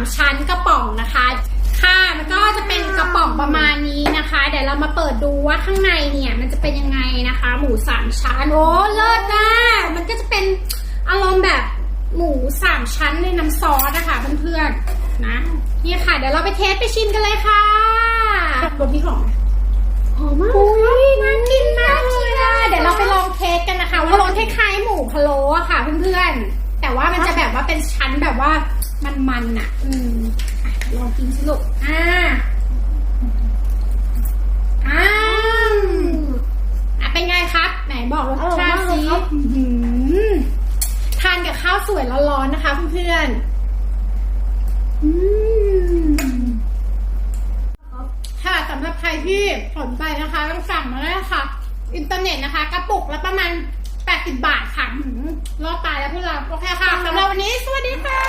ามชั้นกระป๋องนะคะ ค่ะมันก็จะเป็นกระป๋องประมาณนี้นะคะ เดี๋ยวเรามาเปิดดูว่าข้างในเนี่ยมันจะเป็นยังไงนะคะ หมูสามชั้นโอ้เลิศนะมันก็จะเป็นอารมณ์แบบหมูสามชั้นในน้ำซอสนะคะเพื่อนๆนะนี่ค่ะ เดี๋ยวเราไปเทสไปชิมกันเลยค่ะรสพี่ของหอมมากอุ้ยน่ากินมากเลยอะเดี๋ยวเราไปลองเทสกันนะคะว่ารสคล้ายๆหมูพะโล้อะค่ะเพื่อนๆ แต่ว่ามันจะแบบว่าเป็นชั้นแบบว่ามันๆอะอืมอะลองกินสิลูกอ่าอ้ามอะเป็นไงครับ ไหนบอกรสชาติสิอื้อหือทานกับข้าวสวยร้อนๆนะคะเพื่อนๆอืมค่ะสำหรับใครที่สนใจนะคะต้องสั่งมาได้ค่ะ อินเทอร์เน็ตนะคะ กระปุกละประมาณ 80 บาทค่ะหืม รอดตายแล้วพวกเรา โอเคค่ะสำหรับวันนี้ สวัสดีค่ะ